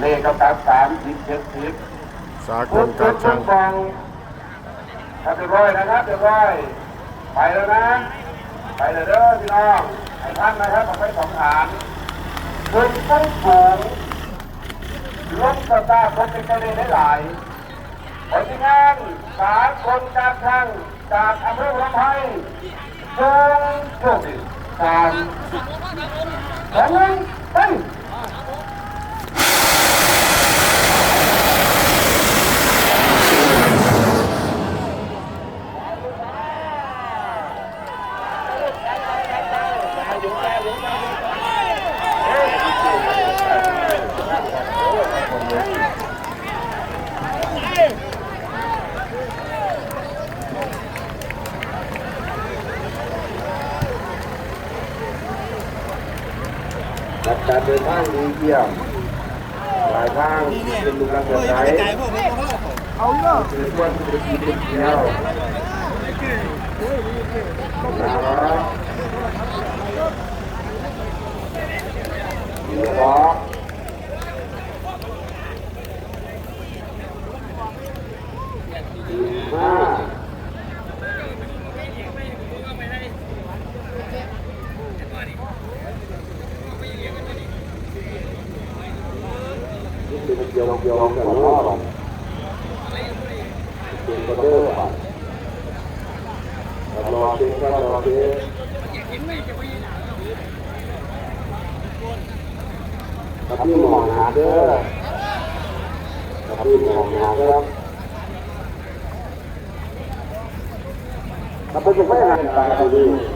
เลขกำกับสามสิบเจ็ดสิบสากคุลการช่างฟองครับเรียบร้อยนะครับเรียบร้อยไปแล้วนะ ไปเลยเด้อพี่น้องไอ้ท่านนะครับผมไปสองฐานคุณต้องสูงลดสตาร์ทรถเป็นกระเด็นได้หลายผลที่งานสามคนการช่างจากอำเภอลำไพจงโชคดีสามสองหนึ่ง จัดการเดินทางดีเยี่ยมหลายทางเป็นลูกกำลังใจเอาเนาะคือว่าคือกินเดียวนะครับเดี๋ยวรอห้า นี่ คือมันเกี่ยวเกี่ยวกับพ่อหรอกเป็นกระเด้อป่รอเช็คก็รอเช็คกับพี่มองหาเด้อกับพี่มองหาเด้อกับพี่จะไปหาตาดีโอ้หางหักนะครับแต่ว่ายังมันนี่หยุดนะครับ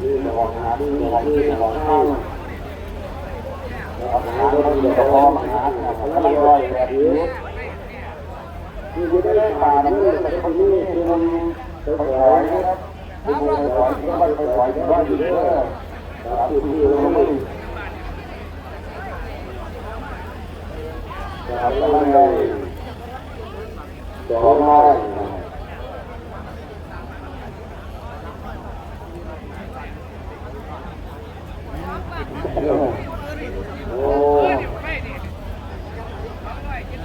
นี่จะบอกหานี่จะบอกนี่จะบอกให้นะครับหาเรื่องเกี่ยวกับพ่อมาหาเขาก็ไม่ร้อยแบบนี้ที่คุณได้ผ่านนี่เป็นคนนี้คือมันไปปล่อยนะครับที่คุณไปปล่อยที่ไม่ไปปล่อยที่บ้านอยู่เด้อนะครับที่ที่เราไม่นะครับแล้วไม่ได้ สองร้อยโอ้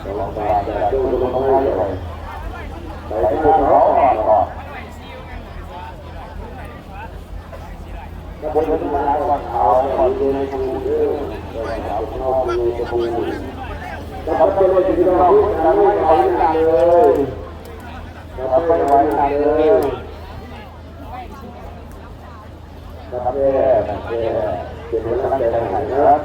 จะลองไปจะดูดูตรงนั้นเลยไปที่เขาก่อนก่อนแล้วมก็มาว่าเขาขอดูในทางเรื่องเขาเขาดูในทางเรื่องแล้วเขาเป็นว่าที่เราพูดกันไม่เอาไม่ได้เลยเราไม่ไว้ใจเลยนะครับแย่แบบแย่เป็นคนรักใจทางไหนครับ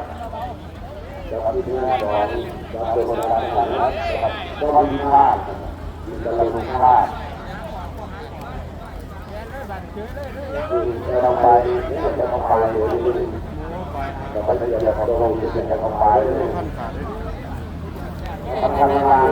นะครับที่หน้าบอลจะเป็นคนละทางนะครับก็มีพลาดมีกำลังพลาดจะทำไปจะทำไปเลยจะไปจะทำตรงจะจะทำไป